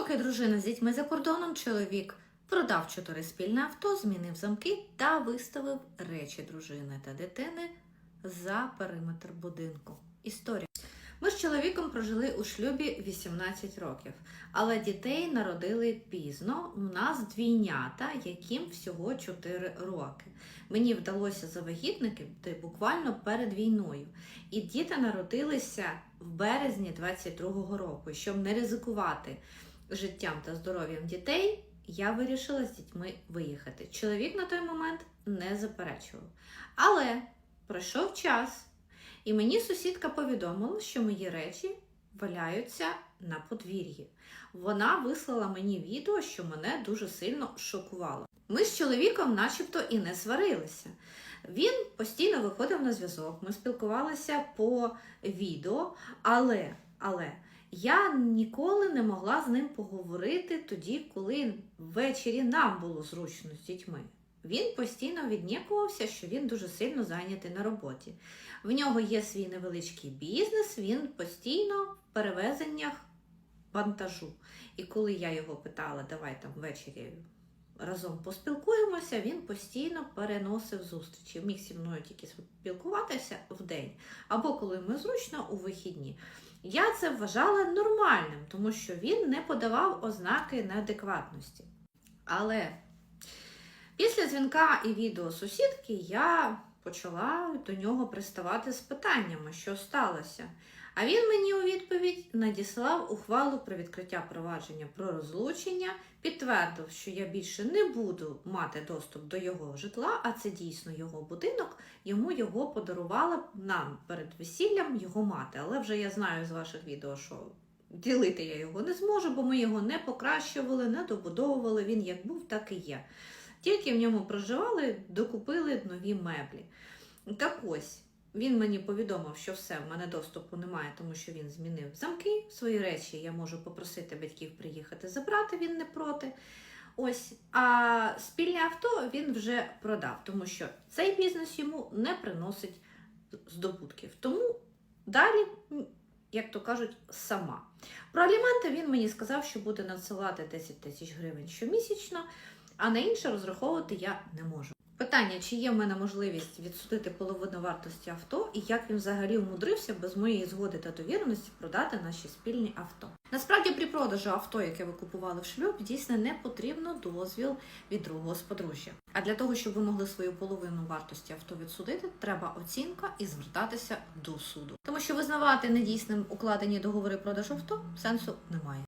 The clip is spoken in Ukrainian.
Поки дружина з дітьми за кордоном, чоловік продав чотири спільне авто, змінив замки та виставив речі дружини та дитини за периметр будинку. Історія. Ми з чоловіком прожили у шлюбі 18 років, але дітей народили пізно. У нас двійнята, яким всього 4 роки. Мені вдалося завагітнити буквально перед війною. І діти народилися в березні 22-го року. Щоб не ризикувати життям та здоров'ям дітей, я вирішила з дітьми виїхати. Чоловік на той момент не заперечував. Але пройшов час, і мені сусідка повідомила, що мої речі валяються на подвір'ї. Вона вислала мені відео, що мене дуже сильно шокувало. Ми з чоловіком, начебто, і не сварилися. Він постійно виходив на зв'язок, ми спілкувалися по відео, але, але я ніколи не могла з ним поговорити тоді, коли ввечері нам було зручно з дітьми. Він постійно віднікувався, що він дуже сильно зайнятий на роботі. В нього є свій невеличкий бізнес, він постійно в перевезеннях вантажу. І коли я його питала, давай там ввечері разом поспілкуємося, він постійно переносив зустрічі. Міг зі мною тільки спілкуватися в день, або коли ми зручно у вихідні. Я це вважала нормальним, тому що він не подавав ознаки неадекватності. Але після дзвінка і відео сусідки я почала до нього приставати з питаннями, що сталося. А він мені у відповідь надіслав ухвалу про відкриття провадження про розлучення, підтвердив, що я більше не буду мати доступ до його житла, а це дійсно його будинок. Йому його подарувала нам перед весіллям його мати. Але вже я знаю з ваших відео, що ділити я його не зможу, бо ми його не покращували, не добудовували. Він як був, так і є. Тільки в ньому проживали, докупили нові меблі. Так ось. Він мені повідомив, що все, в мене доступу немає, тому що він змінив замки, свої речі. Я можу попросити батьків приїхати забрати, він не проти. Ось, а спільне авто він вже продав, тому що цей бізнес йому не приносить здобутків. Тому далі, як то кажуть, сама. Про аліменти він мені сказав, що буде надсилати 10 тисяч гривень щомісячно, а на інше розраховувати я не можу. Питання, чи є в мене можливість відсудити половину вартості авто, і як він взагалі умудрився без моєї згоди та довіреності продати наші спільні авто. Насправді, при продажу авто, яке ви купували в шлюб, дійсно не потрібно дозвіл від другого з подружжя. А для того, щоб ви могли свою половину вартості авто відсудити, треба оцінка і звертатися до суду. Тому що визнавати недійсним укладені договори продажу авто сенсу немає.